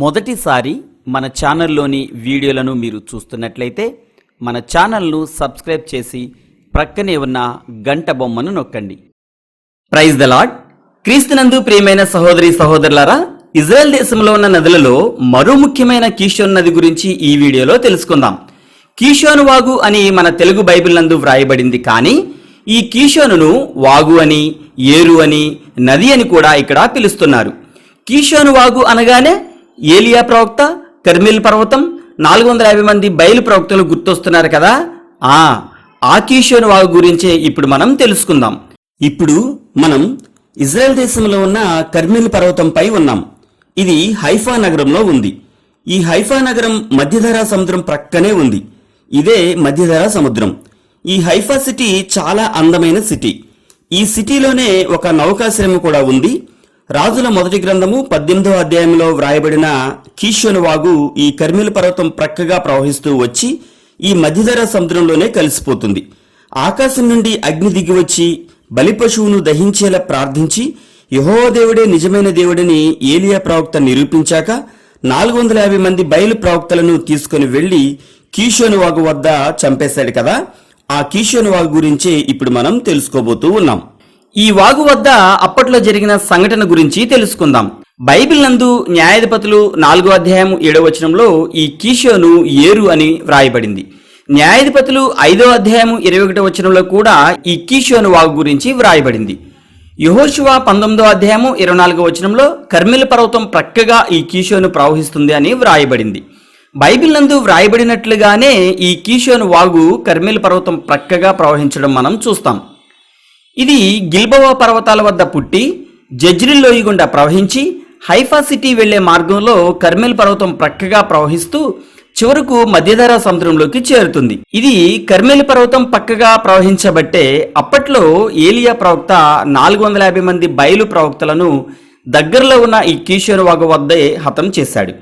మొదటిసారి మన ఛానల్లోని వీడియోలను మీరు చూస్తున్నట్లయితే మన ఛానల్ను సబ్స్క్రైబ్ చేసి ప్రక్కనే ఉన్న గంట బొమ్మను నొక్కండి. ప్రైజ్ ద లాడ్ క్రీస్తునందు ప్రియమైన సహోదరి సహోదరులారా ఇజ్రాయెల్ దేశంలో ఉన్న నదులలో మరో ముఖ్యమైన కీషోన్ నది గురించి ఈ వీడియోలో తెలుసుకుందాం. కీషోను వాగు అని మన తెలుగు బైబిల్ నందు వ్రాయబడింది కానీ ఈ కీషోనును వాగు అని ఏరు అని నది అని కూడా ఇక్కడ పిలుస్తున్నారు. కీషోను వాగు అనగానే ఏలియా ప్రవక్త కర్మిల్ పర్వతం నాలుగు వందల యాభై మంది బయలు ప్రవక్తలు గుర్తొస్తున్నారు కదా? ఆ ఆ వాగు గురించే ఇప్పుడు మనం తెలుసుకుందాం. ఇప్పుడు మనం ఇజ్రాయెల్ దేశంలో ఉన్న కర్మిల్ పర్వతంపై ఉన్నాం. ఇది హైఫా నగరంలో ఉంది. ఈ హైఫా నగరం మధ్యధరా సముద్రం ప్రక్కనే ఉంది. ఇదే మధ్యధరా సముద్రం. ఈ హైఫా సిటీ చాలా అందమైన సిటీ. ఈ సిటీలోనే ఒక నౌకాశ్రయం కూడా ఉంది. రాజుల మొదటి గ్రంథము పద్దెనిమిదో అధ్యాయంలో వ్రాయబడిన కీషోను వాగు ఈ కర్మిల పర్వతం ప్రక్కగా ప్రవహిస్తూ వచ్చి ఈ మధ్యధర సముద్రంలోనే కలిసిపోతుంది. ఆకాశం నుండి అగ్ని దిగి వచ్చి బలిపశువును దహించేలా ప్రార్థించి యహోదేవుడే దేవుడే నిజమైన దేవుడని ఏలియా ప్రవక్త నిరూపించాక నాలుగు వందల యాభై మంది బయలు ప్రవక్తలను తీసుకుని వెళ్ళి కీషోను వాగు వద్ద చంపేశాడు కదా. ఆ కీషోను వాగు గురించే ఇప్పుడు మనం తెలుసుకోబోతూ ఉన్నాం. ఈ వాగు వద్ద అప్పట్లో జరిగిన సంఘటన గురించి తెలుసుకుందాం. బైబిల్ నందు న్యాయాధిపతులు నాలుగో అధ్యాయం ఏడవ వచనంలో ఈ కీషోను ఏరు అని వ్రాయబడింది. న్యాయాధిపతులు ఐదో అధ్యాయం ఇరవై ఒకటో వచనంలో కూడా ఈ కీషోను వాగు గురించి వ్రాయబడింది. యహోశివ పంతొమ్మిదో అధ్యాయము ఇరవై నాలుగో వచనంలో కర్మిల పర్వతం ప్రక్కగా ఈ కీషోను ప్రవహిస్తుంది అని వ్రాయబడింది. బైబిల్ నందు వ్రాయబడినట్లుగానే ఈ కీషోను వాగు కర్మిల పర్వతం ప్రక్కగా ప్రవహించడం మనం చూస్తాం. ఇది గిల్బోవా పర్వతాల వద్ద పుట్టి జజ్రిల్ లోయ గుండా ప్రవహించి హైఫా సిటీ వెళ్ళే మార్గంలో కర్మెల్ పర్వతం ప్రక్కగా ప్రవహిస్తూ చివరకు మధ్యధరా సముద్రంలోకి చేరుతుంది. ఇది కర్మెల్ పర్వతం పక్కగా ప్రవహించబట్టే అప్పట్లో ఏలియా ప్రవక్త నాలుగు వందల యాభై మంది బయలు ప్రవక్తలను దగ్గరలో ఉన్న ఈ కీషోను వాగు వద్దే హతం చేశాడు.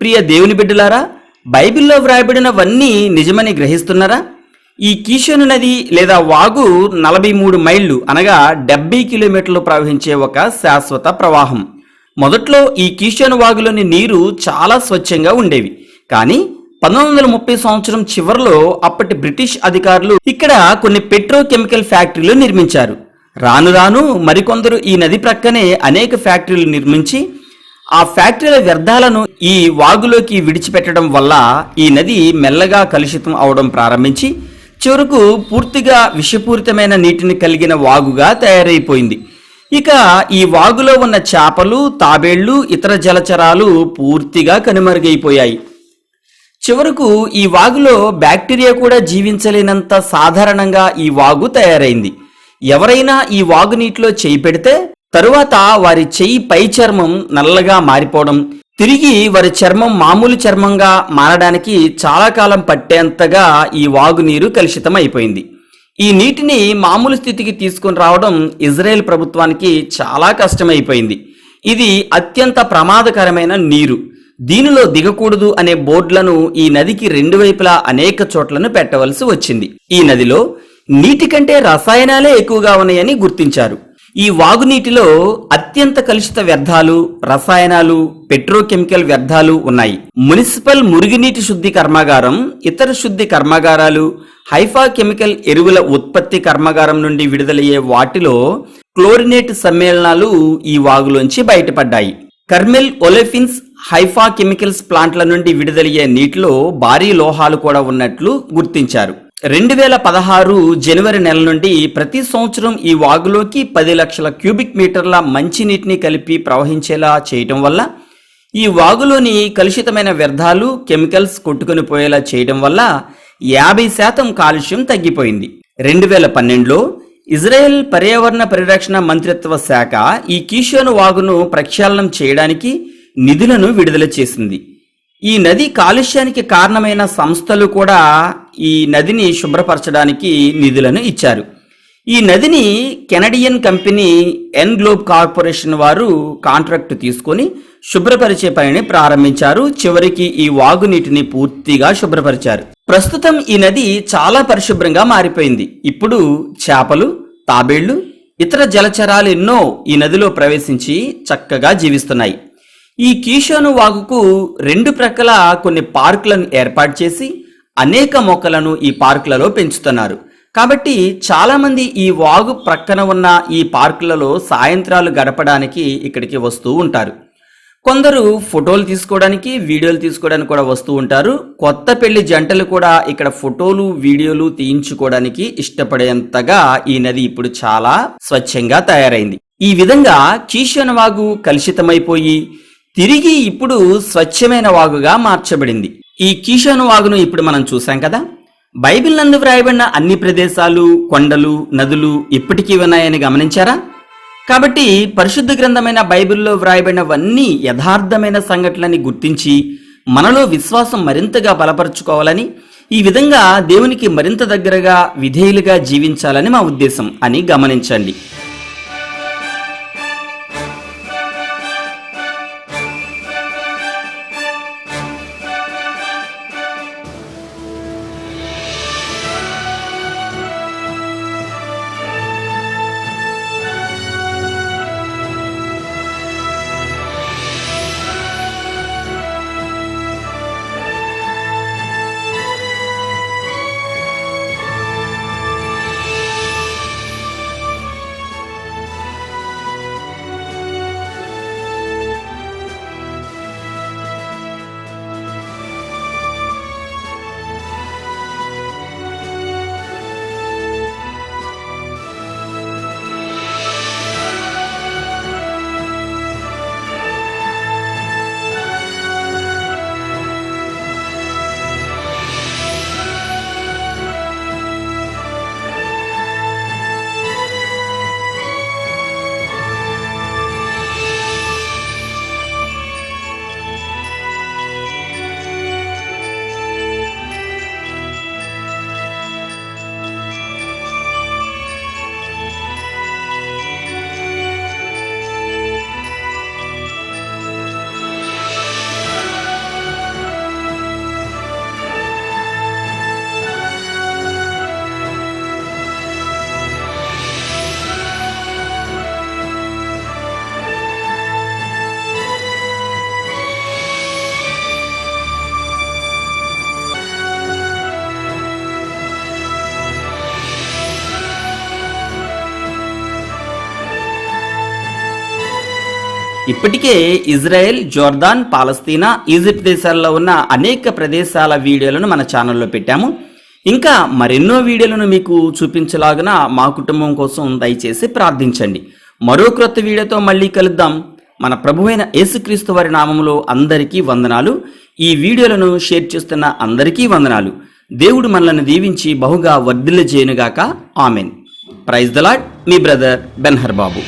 ప్రియ దేవుని బిడ్డలారా బైబిల్లో వ్రాయబడినవన్నీ నిజమని గ్రహిస్తున్నారా? ఈ కీషోను నది లేదా వాగు నలభై మూడు మైళ్ళు అనగా డెబ్బై కిలోమీటర్లు ప్రవహించే ఒక శాశ్వత ప్రవాహం. మొదట్లో ఈ కీషోను వాగులోని నీరు చాలా స్వచ్ఛంగా ఉండేవి. కానీ పంతొమ్మిది వందల ముప్పై సంవత్సరం చివరిలో అప్పటి బ్రిటిష్ అధికారులు ఇక్కడ కొన్ని పెట్రోకెమికల్ ఫ్యాక్టరీలు నిర్మించారు. రాను రాను మరికొందరు ఈ నది ప్రక్కనే అనేక ఫ్యాక్టరీలు నిర్మించి ఆ ఫ్యాక్టరీల వ్యర్థాలను ఈ వాగులోకి విడిచిపెట్టడం వల్ల ఈ నది మెల్లగా కలుషితం అవడం ప్రారంభించి చివరకు పూర్తిగా విషపూరితమైన నీటిని కలిగిన వాగుగా తయారైపోయింది. ఇక ఈ వాగులో ఉన్న చేపలు తాబేళ్ళు ఇతర జలచరాలు పూర్తిగా కనుమరుగైపోయాయి. చివరకు ఈ వాగులో బ్యాక్టీరియా కూడా జీవించలేనంత సాధారణంగా ఈ వాగు తయారైంది. ఎవరైనా ఈ వాగు నీటిలో చేయి పెడితే తరువాత వారి చెయ్యి పై చర్మం నల్లగా మారిపోవడం తిరిగి వారి చర్మం మామూలు చర్మంగా మారడానికి చాలా కాలం పట్టేంతగా ఈ వాగు నీరు కలుషితం అయిపోయింది ఈ నీటిని మామూలు స్థితికి తీసుకొని రావడం ఇజ్రాయెల్ ప్రభుత్వానికి చాలా కష్టమైపోయింది. ఇది అత్యంత ప్రమాదకరమైన నీరు. దీనిలో దిగకూడదు అనే బోర్డులను ఈ నదికి రెండు వైపులా అనేక చోట్లను పెట్టవలసి వచ్చింది. ఈ నదిలో నీటి కంటే రసాయనాలే ఎక్కువగా ఉన్నాయని గుర్తించారు. ఈ వాగునీటిలో అత్యంత కలుషిత వ్యర్థాలు రసాయనాలు పెట్రోకెమికల్ వ్యర్థాలు ఉన్నాయి. మున్సిపల్ మురుగునీటి శుద్ధి కర్మాగారం ఇతర శుద్ధి కర్మాగారాలు హైఫా కెమికల్ ఎరువుల ఉత్పత్తి కర్మాగారం నుండి విడుదలయ్యే వాటిలో క్లోరినేట్ సమ్మేళనాలు ఈ వాగులోంచి బయటపడ్డాయి. కర్మెల్ ఒలెఫిన్స్ హైఫా కెమికల్స్ ప్లాంట్ల నుండి విడుదలయ్యే నీటిలో భారీ లోహాలు కూడా ఉన్నట్లు గుర్తించారు. రెండు వేల పదహారు జనవరి నెల నుండి ప్రతి సంవత్సరం ఈ వాగులోకి పది లక్షల క్యూబిక్ మీటర్ల మంచినీటిని కలిపి ప్రవహించేలా చేయటం వల్ల ఈ వాగులోని కలుషితమైన వ్యర్థాలు కెమికల్స్ కొట్టుకుని పోయేలా చేయడం వల్ల యాభై శాతం కాలుష్యం తగ్గిపోయింది. రెండు వేల పన్నెండులో ఇజ్రాయెల్ పర్యావరణ పరిరక్షణ మంత్రిత్వ శాఖ ఈ కీషోను వాగును ప్రక్షాళనం చేయడానికి నిధులను విడుదల చేసింది. ఈ నది కాలుష్యానికి కారణమైన సంస్థలు కూడా ఈ నదిని శుభ్రపరచడానికి నిధులను ఇచ్చారు. ఈ నదిని Canadian company N globe corporation వారు కాంట్రాక్ట్ తీసుకొని శుభ్రపరిచే పనిని ప్రారంభించారు. చివరికి ఈ వాగునీటిని పూర్తిగా శుభ్రపరిచారు. ప్రస్తుతం ఈ నది చాలా పరిశుభ్రంగా మారిపోయింది. ఇప్పుడు చేపలు తాబేళ్ళు ఇతర జలచరాలు ఎన్నో ఈ నదిలో ప్రవేశించి చక్కగా జీవిస్తున్నాయి. ఈ కీషోను వాగుకు రెండు ప్రక్కల కొన్ని పార్కులను ఏర్పాటు చేసి అనేక మొక్కలను ఈ పార్కులలో పెంచుతున్నారు. కాబట్టి చాలామంది ఈ వాగు ప్రక్కన ఉన్న ఈ పార్కులలో సాయంత్రాలు గడపడానికి ఇక్కడికి వస్తూ ఉంటారు. కొందరు ఫోటోలు తీసుకోవడానికి వీడియోలు తీసుకోవడానికి కూడా వస్తూ ఉంటారు. కొత్త పెళ్ళి జంటలు కూడా ఇక్కడ ఫోటోలు వీడియోలు తీయించుకోవడానికి ఇష్టపడేంతగా ఈ నది ఇప్పుడు చాలా స్వచ్ఛంగా తయారైంది. ఈ విధంగా కీషన్ వాగు కలుషితమైపోయి తిరిగి ఇప్పుడు స్వచ్ఛమైన వాగుగా మార్చబడింది. ఈ కీషోను వాగును ఇప్పుడు మనం చూసాం కదా. బైబిల్ నందు వ్రాయబడిన అన్ని ప్రదేశాలు కొండలు నదులు ఇప్పటికీ ఉన్నాయని గమనించారా? కాబట్టి పరిశుద్ధ గ్రంథమైన బైబిల్లో వ్రాయబడినవన్నీ యథార్థమైన సంఘటనలని గుర్తించి మనలో విశ్వాసం మరింతగా బలపరుచుకోవాలని ఈ విధంగా దేవునికి మరింత దగ్గరగా విధేయులుగా జీవించాలని మా ఉద్దేశం అని గమనించండి. ఇప్పటికే ఇజ్రాయెల్ జోర్దాన్ పాలస్తీనా ఈజిప్ట్ దేశాల్లో ఉన్న అనేక ప్రదేశాల వీడియోలను మన ఛానల్లో పెట్టాము. ఇంకా మరెన్నో వీడియోలను మీకు చూపించలాగిన మా కుటుంబం కోసం దయచేసి ప్రార్థించండి. మరో క్రొత్త వీడియోతో మళ్ళీ కలుద్దాం. మన ప్రభువైన యేసుక్రీస్తు వారి నామములో అందరికీ వందనాలు. ఈ వీడియోలను షేర్ చేస్తున్న అందరికీ వందనాలు. దేవుడు మనల్ని దీవించి బహుగా వర్ధిల్ల చేయనుగాక ఆమెన్. ప్రైజ్ ద లాడ్ మీ బ్రదర్ బెన్హర్ బాబు